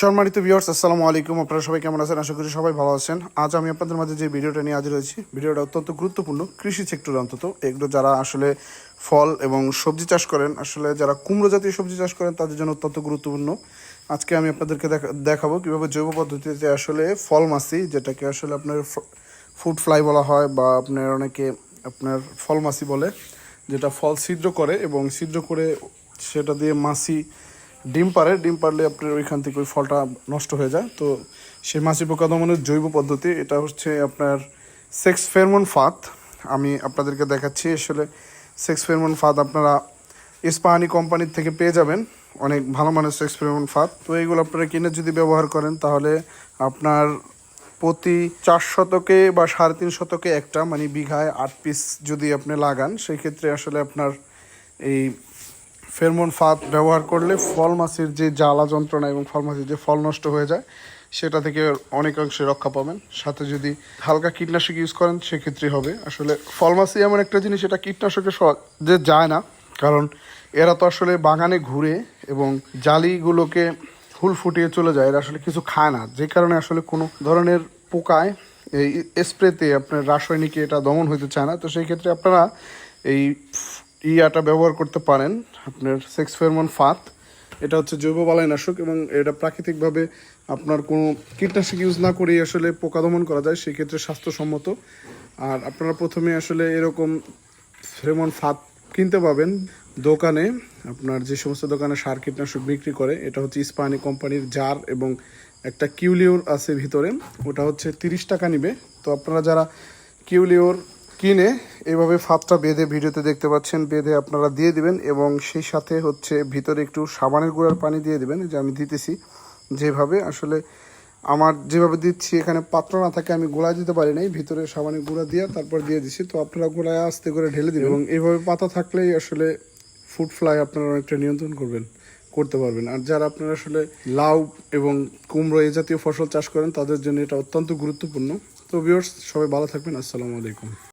সম্মানিত ভিউয়ার্স আসসালামু আলাইকুম। আপনারা সবাই কেমন আছেন? আশা করি সবাই ভালো আছেন। আজ আমি আপনাদের মাঝে যে ভিডিওটা নিয়ে হাজির হয়েছি, ভিডিওটা অত্যন্ত গুরুত্বপূর্ণ কৃষি সেক্টরে অন্তত। এগুলো যারা আসলে ফল এবং সবজি চাষ করেন, আসলে যারা কুমড়ো জাতীয় সবজি চাষ করেন, তাদের জন্য অত্যন্ত গুরুত্বপূর্ণ। আজকে আমি আপনাদেরকে দেখা- দেখাবো কীভাবে জৈব পদ্ধতিতে আসলে ফল মাছি, যেটাকে আসলে আপনার ফুড ফ্লাই বলা হয়, বা আপনার অনেকে আপনার ফল মাছি বলে, যেটা ফল ছিদ্র করে এবং ছিদ্র করে সেটা দিয়ে মাছি ডিম পারে, ডিম পারলে আপনার ওইখান থেকে ওই ফলটা নষ্ট হয়ে যায়। তো সেই মাছি পোকা দমনের জৈব পদ্ধতি, এটা হচ্ছে আপনার সেক্স ফেরমন ফাত আমি আপনাদেরকে দেখাচ্ছি, আসলে সেক্স ফেরমন ফাত আপনারা ইস্পাহানি কোম্পানির থেকে পেয়ে যাবেন। অনেক ভালো মানের সেক্স ফেরমন ফাত তো এইগুলো আপনারা কিনে যদি ব্যবহার করেন, তাহলে আপনার প্রতি চার শতকে বা সাড়ে তিন শতকে একটা মানে বিঘায় আট পিস যদি আপনি লাগান, সেই ক্ষেত্রে আসলে আপনার এই ফেরমোন ফাঁদ ব্যবহার করলে ফল মাছের যে জ্বালা যন্ত্রণা এবং ফল মাছের যে ফল নষ্ট হয়ে যায়, সেটা থেকে অনেকাংশে রক্ষা পাবেন। সাথে যদি হালকা কীটনাশক ইউজ করেন সেক্ষেত্রে হবে। আসলে ফল মাছই এমন একটা জিনিস, এটা কীটনাশকে যে যায় না। কারণ এরা তো আসলে বাগানে ঘুরে এবং জালিগুলোকে ফুল ফুটিয়ে চলে যায়। এরা আসলে কিছু খায় না। যে কারণে আসলে কোনো ধরনের পোকায় এই স্প্রেতে আপনার রাসায়নিকে এটা দমন হইতে চায় না। তো সেই ক্ষেত্রে আপনারা এই ইয়াটা ব্যবহার করতে পারেন আপনার সেক্স ফেরমন ফাত এটা হচ্ছে জৈব বালাইনাশক এবং এটা প্রাকৃতিকভাবে আপনার কোনো কীটনাশক ইউজ না করেই আসলে পোকা দমন করা যায় সেক্ষেত্রে স্বাস্থ্যসম্মত। আর আপনারা প্রথমে আসলে এরকম ফেরমন ফাত কিনতে পাবেন দোকানে। আপনার যে সমস্ত দোকানে সার কীটনাশক বিক্রি করে, এটা হচ্ছে ইস্পানি কোম্পানির জার এবং একটা কিউলিওর আছে ভিতরে। ওটা হচ্ছে তিরিশ টাকা নিবে। তো আপনারা যারা কিউলিওর কিনে এভাবে ফাতটা বেঁধে ভিডিওতে দেখতে পাচ্ছেন, বেঁধে আপনারা দিয়ে দিবেন এবং সেই সাথে হচ্ছে ভিতরে একটু সাবানের গুঁড়ার পানি দিয়ে দিবেন, যে আমি দিতেছি যেভাবে। আসলে আমার যেভাবে দিচ্ছি, এখানে পাত্র না থাকে, আমি গোড়া দিতে পারি নাই, ভিতরে সাবানের গুঁড়া দিয়ে তারপর দিয়ে দিছি। তো আপনারা গোড়ায় আস্তে করে ঢেলে দিবেন। এবং এইভাবে পাতা থাকলেই আসলে ফুড ফ্লাই আপনারা অনেকটা নিয়ন্ত্রণ করবেন, করতে পারবেন। আর যারা আপনারা আসলে লাউ এবং কুমড়ো এ জাতীয় ফসল চাষ করেন, তাদের জন্য এটা অত্যন্ত গুরুত্বপূর্ণ। তো ভিউয়ার্স সবাই ভালো থাকবেন। আসসালামু আলাইকুম।